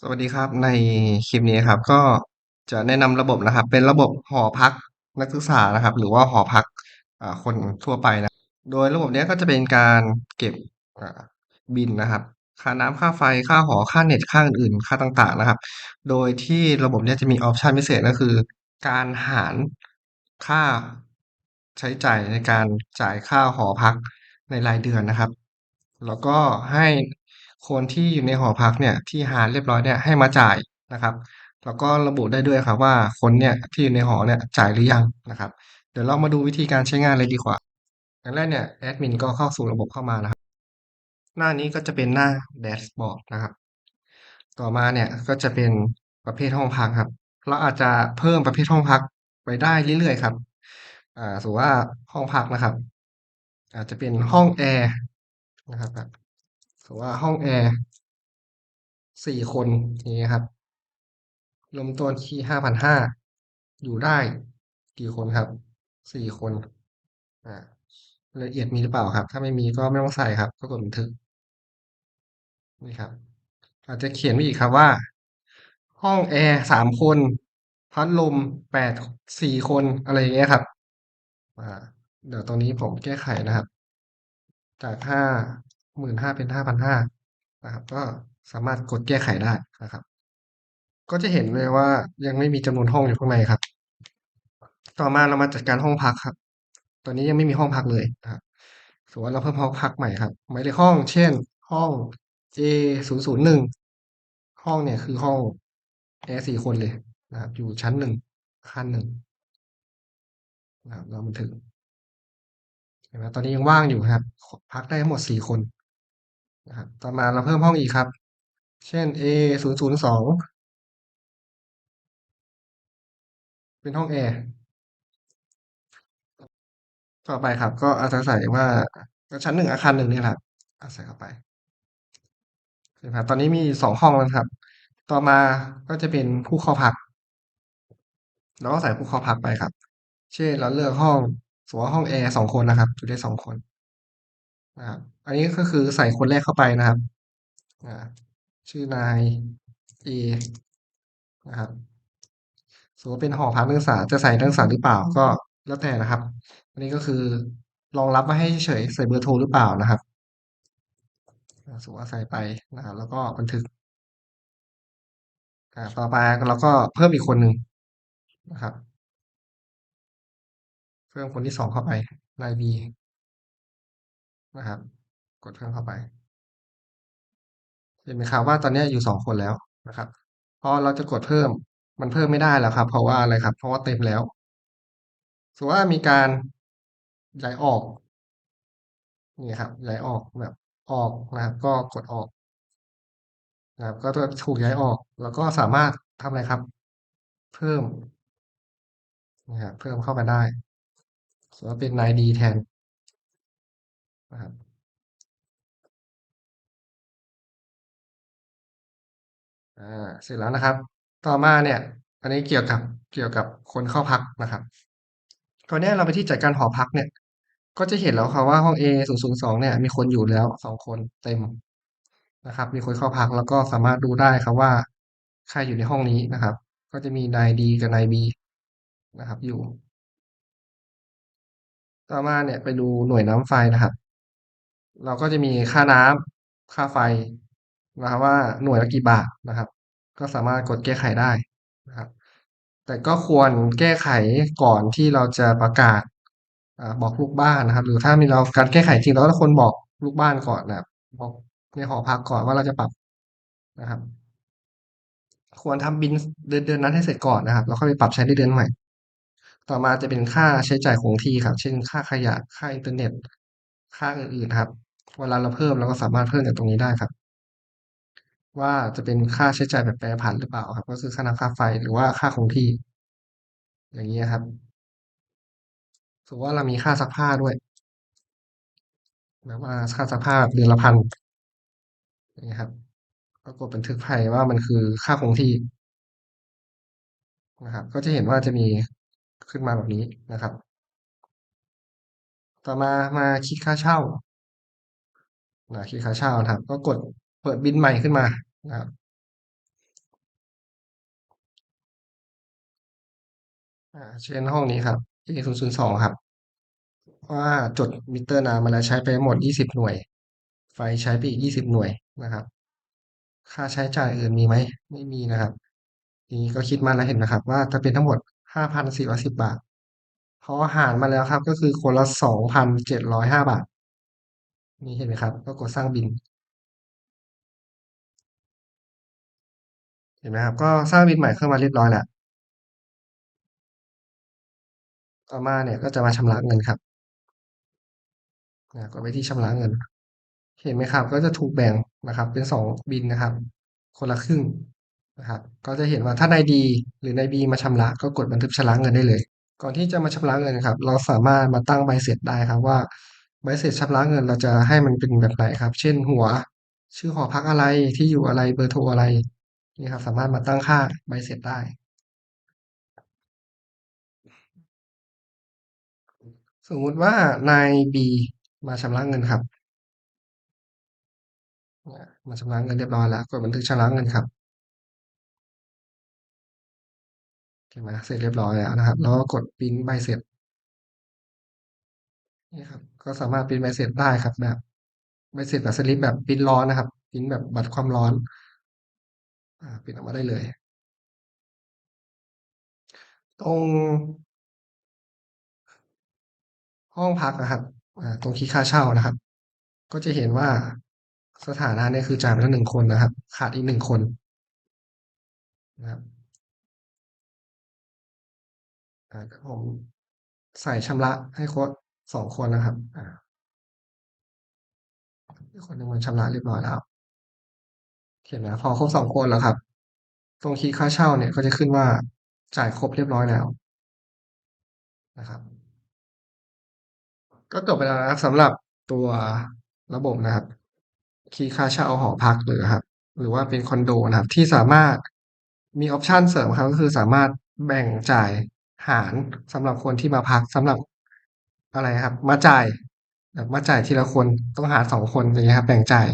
สวัสดีครับในคลิปนี้ครับ ก็จะแนะนำระบบนะครับ เป็นระบบหอพักนักศึกษานะครับ หรือว่าหอพักคนทั่วไปนะ โดยระบบเนี้ยก็จะเป็นการเก็บบิลนะครับ ค่าน้ำค่าไฟค่าหอค่าเน็ตค่าอื่นๆค่าต่างๆนะครับ โดยที่ระบบเนี้ยจะมีออปชันพิเศษก็คือ การหารค่าใช้จ่ายในการจ่ายค่าหอพักในรายเดือนนะครับ แล้วก็ให้ คนที่อยู่ในหอพักเนี่ยที่หาเรียบร้อยเนี่ยให้มาจ่ายนะครับ แล้วก็ระบุได้ด้วยครับว่าคนเนี่ยที่อยู่ในหอเนี่ยจ่ายหรือยังนะครับ เดี๋ยวเรามาดูวิธีการใช้งานเลยดีกว่าอย่างแรกเนี่ยแอดมินก็เข้าสู่ระบบเข้ามานะครับ หน้านี้ก็จะเป็นหน้าแดชบอร์ดนะครับ ต่อมาเนี่ยก็จะเป็นประเภทห้องพักครับ เราอาจจะเพิ่มประเภทห้องพักไปได้เรื่อยๆครับอ่าสมมุติว่าห้องพักนะครับ อาจจะเป็นห้องแอร์นะครับ สมมติว่าห้องแอร์สี่คนอย่างเงี้ยครับเริ่มต้นที่ห้าพันห้าอยู่ได้ กี่คนครับสี่คน อ่ารายละเอียดมีหรือเปล่าครับ ถ้าไม่มีก็ไม่ต้องใส่ครับ ก็กดบันทึกนี่ครับ อาจจะเขียนไว้อีกครับว่า ห้องแอร์สามคน พัดลมแปดสี่คนอะไรอย่างเงี้ยครับ อ่า เดี๋ยวตรงนี้ผมแก้ไขนะครับ จากห้า หมื่นห้าเป็นห้าพันห้านะครับ ก็สามารถกดแก้ไขได้นะครับ ก็จะเห็นเลยว่ายังไม่มีจำนวนห้องอยู่ข้างในครับ ต่อมาเรามาจัดการห้องพักครับ ตอนนี้ยังไม่มีห้องพักเลยนะครับสมมติว่าเราเพิ่มห้องพักใหม่ครับ หมายเลขห้อง เช่น ห้อง A ศูนย์ศูนย์หนึ่งห้องเนี่ยคือห้องแอร์สี่คนเลยนะครับ อยู่ชั้นหนึ่งขั้นหนึ่งนะครับเราบันทึกเห็นไหมตอนนี้ยังว่างอยู่ครับ พักได้ทั้งหมดสี่คน นะครับต่อมาเราเพิ่มห้องอีกครับ เช่น A ศูนย์ศูนย์สองเป็นห้องแอร์ต่อไปครับ ก็อาศัยว่าก็ชั้นหนึ่งอาคารหนึ่งนี่แหละครับอาศัยเข้าไปนะครับตอนนี้มีสองห้องแล้วครับ ต่อมาก็จะเป็นผู้เข้าพักเราก็ใส่ผู้เข้าพักไปครับ เช่นเราเลือกห้องสมมติว่าห้องแอร์สองคนนะครับอยู่ได้สองคนนะครับ อันนี้ก็คือใส่คนแรกเข้าไปนะครับชื่อนายเอนะครับสมมติว่าเป็นหอพักนักศึกษาจะใส่นักศึกษาหรือเปล่าก็แล้วแต่นะครับ อันนี้ก็คือรองรับไว้ให้เฉยใส่เบอร์โทรหรือเปล่านะครับอ่าสมมติว่าใส่ไปนะครับแล้วก็บันทึกต่อไปเราก็เพิ่มอีกคนหนึ่งนะครับ เพิ่มคนที่สองเข้าไปนายบีนะครับ กดเพิ่มเข้าไปเห็นไหมครับว่าตอนนี้อยู่สองคนแล้วนะครับพอเราจะกดเพิ่มมันเพิ่มไม่ได้แล้วครับ เพราะว่าอะไรครับ เพราะว่าเต็มแล้วสมมติว่ามีการย้ายออกนี่ครับย้ายออกแบบออกนะครับ ก็กดออกนะครับ ก็จะถูกย้ายออก แล้วก็สามารถทำอะไรครับ เพิ่มนะครับเพิ่มเข้ามาได้สมมติว่าเป็นนายดีแทนนะครับ อ่าเสร็จแล้วนะครับ ต่อมาเนี่ย อันนี้เกี่ยวกับเกี่ยวกับคนเข้าพักนะครับตอนนี้เราไปที่จัดการหอพักเนี่ย ก็จะเห็นแล้วครับว่าห้อง A ศูนย์ศูนย์สองเนี่ย มีคนอยู่แล้วสองคนเต็มนะครับ มีคนเข้าพักแล้วก็สามารถดูได้ครับว่าใครอยู่ในห้องนี้นะครับ ก็จะมีนายดีกับนายบีนะครับ อยู่ ต่อมาเนี่ยไปดูหน่วยน้ำไฟนะครับ เราก็จะมีค่าน้ำค่าไฟ นะครับว่าหน่วยละกี่บาทนะครับ ก็สามารถกดแก้ไขได้นะครับ แต่ก็ควรแก้ไขก่อนที่เราจะประกาศอบอกลูกบ้านนะครับ หรือถ้ามีเราการแก้ไขจริงเราก็ควรบอกลูกบ้านก่อนนะครับบอกในหอพักก่อนว่าเราจะปรับนะครับ ควรทำบิลเดือนเดือนนั้นให้เสร็จก่อนนะครับ แล้วค่อยไปปรับใช้ในเดือนใหม่ ต่อมาจะเป็นค่าใช้จ่ายคงที่ครับ เช่น ค่าขยะค่าอินเทอร์เน็ต ค่าอื่นๆครับ เวลาเราเพิ่มเราก็สามารถเพิ่มจากตรงนี้ได้ครับ ว่าจะเป็นค่าใช้จ่ายแบบแปรผันหรือเปล่าครับ ก็คือค่าน้ำค่าไฟหรือว่าค่าคงที่ อย่างนี้ครับสมมติว่าเรามีค่าซักผ้าด้วยแบบว่าค่าซักผ้าเดือนละพันอย่างนี้ครับ ก็กดบันทึกภัยว่ามันคือค่าคงที่นะครับ ก็จะเห็นว่าจะมีขึ้นมาแบบนี้นะครับ ต่อมามาคิดค่าเช่านะคิดค่าเช่านะครับ ก็กดเปิดบิลใหม่ขึ้นมา นะครับเช่นห้องนี้ครับ A002 ครับ ว่าจดมิเตอร์น้ำมาแล้วใช้ไปหมด 20 หน่วย ไฟใช้ไปอีก 20 หน่วยนะครับ ค่าใช้จ่ายอื่นมีไหม ไม่มีนะครับ ทีนี้ก็คิดมาแล้วเห็นนะครับ ว่าจะเป็นทั้งหมด 5,410 บาท พอหารมาแล้วครับ ก็คือคนละ 2,705 บาท นี่เห็นไหมครับ ก็กดสร้างบิน ห็นไหมครับ ก็สร้างบิลใหม่เข้ามาเรียบร้อยแล้ว ต่อมาเนี่ยก็จะมาชำระเงินครับนะกดไปที่ชำระเงิน เห็นไหมครับ ก็จะถูกแบ่งนะครับ เป็น2บิลนะครับ คนละครึ่งนะครับ ก็จะเห็นว่าถ้านายดีหรือนายบีมาชำระก็กดบันทึกชำระเงินได้เลย ก่อนที่จะมาชำระเงินครับ เราสามารถมาตั้งใบเสร็จได้ครับว่าใบเสร็จชำระเงินเราจะให้มันเป็นแบบไหนครับ เช่นหัว ชื่อหอพักอะไรที่อยู่อะไรเบอร์โทรอะไร นี่ครับสามารถมาตั้งค่าใบเสร็จได้ สมมุติว่านายบีมาชำระเงินครับมาชำระเงินเรียบร้อยแล้วกดบันทึกชำระเงินครับเห็นไหมเสร็จเรียบร้อยแล้วนะครับ แล้วก็กดปริ้นใบเสร็จนี่ครับ ก็สามารถปริ้นใบเสร็จได้ครับ แบบใบเสร็จแบบสลิปแบบปริ้นร้อนนะครับปริ้นแบบบัตรความร้อน อ่าปริ้นออกมาได้เลย ตรง ห้องพักนะครับอ่าตรงคิดค่าเช่านะครับ ก็จะเห็นว่าสถานะเนี่ยคือจ่ายไปแล้วหนึ่งคนนะครับ ขาดอีกหนึ่งคนนะครับอ่าผมใส่ชำระให้ครบสองคนนะครับ อ่าคนหนึ่งมันชำระเรียบร้อยแล้ว เห็นไหมพอครบสองคนแล้วครับ ตรงคิดค่าเช่าเนี่ยก็จะขึ้นว่าจ่ายครบเรียบร้อยแล้วนะครับ ก็จบไปแล้วนะครับสำหรับตัวระบบนะครับคิดค่าเช่าหอพักหรือครับ หรือว่าเป็นคอนโดนะครับ ที่สามารถมีออปชันเสริมครับก็คือสามารถแบ่งจ่ายหารสำหรับคนที่มาพักสำหรับอะไรครับ มาจ่ายมาจ่ายทีละคนต้องหารสองคนอย่างเงี้ยครับ แบ่งจ่าย